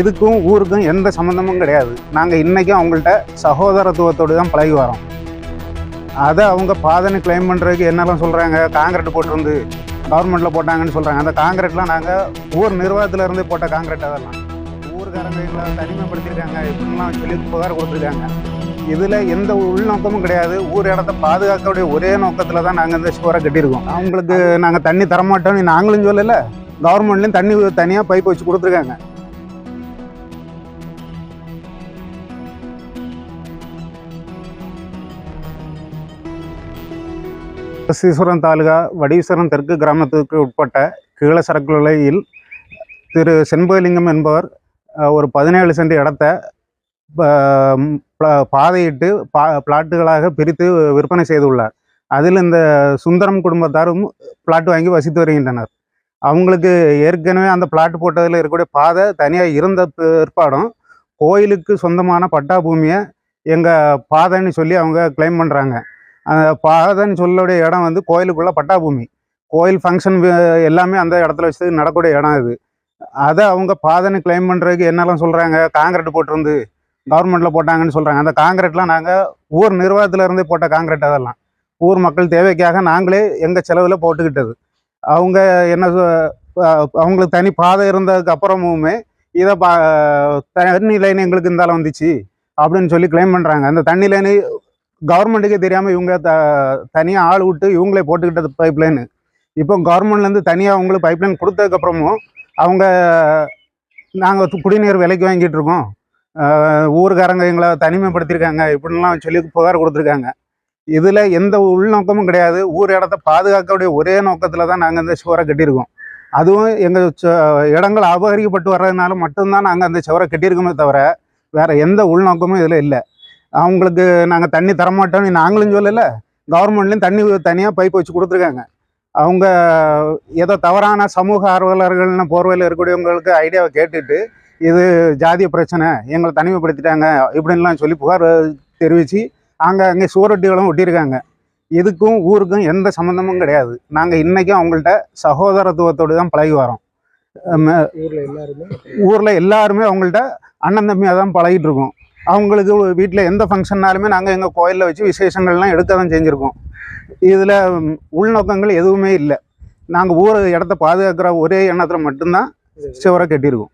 இதுக்கும் ஊருக்கும் எந்த சம்மந்தமும் கிடையாது. நாங்கள் இன்றைக்கும் அவங்கள்ட்ட சகோதரத்துவத்தோடு தான் பழகி வரோம். அதை அவங்க பாதனை கிளைம் பண்ணுறதுக்கு என்னெல்லாம் சொல்கிறாங்க காங்கிரட் போட்டிருந்து கவர்மெண்ட்டில் போட்டாங்கன்னு சொல்கிறாங்க அந்த காங்கிரட்லாம் நாங்கள் ஊர் நிர்வாகத்தில் இருந்தே போட்ட காங்கிரட் அதெல்லாம். ஊர்காரங்களை தனிமைப்படுத்திருக்காங்க. தனிமைப்படுத்தியிருக்காங்க இப்படிலாம் சொல்லி புகார் கொடுத்துருக்காங்க. இதில் எந்த உள்நோக்கமும் கிடையாது. ஊர் இடத்த பாதுகாக்கக்கூடிய ஒரே நோக்கத்தில் தான் நாங்கள் இந்த சுவரை கட்டியிருக்கோம். அவங்களுக்கு நாங்கள் தண்ணி தரமாட்டோம்னு நாங்களும் சொல்லலை. கவர்மெண்ட்லேயும் தண்ணி தனியாக பைப் வச்சு கொடுத்துருக்காங்க. சீஸ்வரம் தாலுகா வடீஸ்வரம் தெற்கு கிராமத்துக்கு உட்பட்ட கீழ சரக்குலையில் திரு செண்பகலிங்கம் என்பவர் ஒரு பதினேழு சென்ட் இடத்த பாதையிட்டு பா பிளாட்டுகளாக பிரித்து விற்பனை செய்துள்ளார். அதில் இந்த சுந்தரம் குடும்பத்தாரும் பிளாட் வாங்கி வசித்து வருகின்றனர். அவங்களுக்கு ஏற்கனவே அந்த பிளாட் போட்டதில் இருக்கக்கூடிய பாதை தனியாக இருந்த பிற்பாடும் கோயிலுக்கு சொந்தமான பட்டா பூமியை எங்கள் பாதைன்னு சொல்லி அவங்க கிளைம் பண்ணுறாங்க அந்த பாதைன்னு சொல்லக்கூடிய இடம் வந்து கோயிலுக்குள்ள பட்டாபூமி. கோயில் ஃபங்க்ஷன் எல்லாமே அந்த இடத்துல வச்சு நடக்கூடிய இடம் இது அதை அவங்க பாதைன்னு கிளைம் பண்ணுறதுக்கு என்னெல்லாம் சொல்கிறாங்க காங்கிரட் போட்டிருந்து கவர்மெண்ட்டில் போட்டாங்கன்னு சொல்கிறாங்க அந்த காங்கிரட்லாம் நாங்கள் ஊர் நிர்வாகத்தில் இருந்தே போட்ட காங்கிரட் அதெல்லாம். ஊர் மக்கள் தேவைக்காக நாங்களே எங்கள் செலவில் போட்டுக்கிட்டது. அவங்க என்ன சொ- அவங்களுக்கு தனி பாதை இருந்ததுக்கு அப்புறமுமே இதை பா தண்ணி லைன் எங்களுக்கு இருந்தாலும் வந்துச்சு அப்படின்னு சொல்லி கிளைம் பண்ணுறாங்க அந்த தண்ணி லைனு கவர்மெண்ட்டுக்கே தெரியாமல் இவங்க த தனியாக ஆள் விட்டு இவங்களே போட்டுக்கிட்டது பைப்லைனு இப்போ கவர்மெண்ட்லேருந்து தனியாக அவங்களுக்கு பைப்லைன் கொடுத்ததுக்கப்புறமும் அவங்க நாங்கள் குடிநீர் விலைக்கு வாங்கிட்டு இருக்கோம். ஊருக்காரங்க எங்களை தனிமைப்படுத்தியிருக்காங்க. இப்படிலாம் சொல்லி புகார் கொடுத்துருக்காங்க. இதில் எந்த உள்நோக்கமும் கிடையாது. ஊர் இடத்த பாதுகாக்கக்கூடிய ஒரே நோக்கத்தில் தான் நாங்கள் இந்த சுவரை கட்டியிருக்கோம். அதுவும் எங்கள் இடங்கள் அபகரிக்கப்பட்டு வர்றதுனால மட்டும்தான் நாங்கள் அந்த சுவரை கட்டியிருக்கோமே தவிர வேறு எந்த உள்நோக்கமும் இதில் இல்லை. அவங்களுக்கு நாங்கள் தண்ணி தரமாட்டோம்னு நாங்களும் சொல்லலை. கவர்மெண்ட்லேயும் தண்ணி தனியாக பைப் வச்சு கொடுத்துருக்காங்க. அவங்க ஏதோ தவறான சமூக ஆர்வலர்கள்னு போர்வையில் இருக்கக்கூடியவங்களுக்கு ஐடியாவை கேட்டுட்டு இது ஜாதிய பிரச்சனை எங்களை தனிமைப்படுத்திட்டாங்க இப்படின்லாம் சொல்லி புகார் தெரிவித்து அங்கே அங்கே சுவரொட்டிகளும் ஒட்டியிருக்காங்க. இதுக்கும் ஊருக்கும் எந்த சம்மந்தமும் கிடையாது. நாங்கள் இன்றைக்கும் அவங்கள்ட்ட சகோதரத்துவத்தோடு தான் பழகி வரோம். ஊர்ல எல்லாருமே? ஊரில் எல்லாருமே அவங்கள்ட்ட அண்ணன் தம்பியாக தான் பழகிட்டு இருக்கோம். அவங்களுக்கு வீட்டில் எந்த ஃபங்க்ஷன்னாலுமே நாங்கள் எங்கள் கோயிலில் வச்சு விசேஷங்கள்லாம் எடுக்க தான் செஞ்சுருக்கோம். இதில் உள்நோக்கங்கள் எதுவுமே இல்லை. நாங்கள் ஊர் இடத்த பாதுகாக்கிற ஒரே எண்ணத்தில் மட்டும்தான் சிவரை கட்டியிருக்கோம்.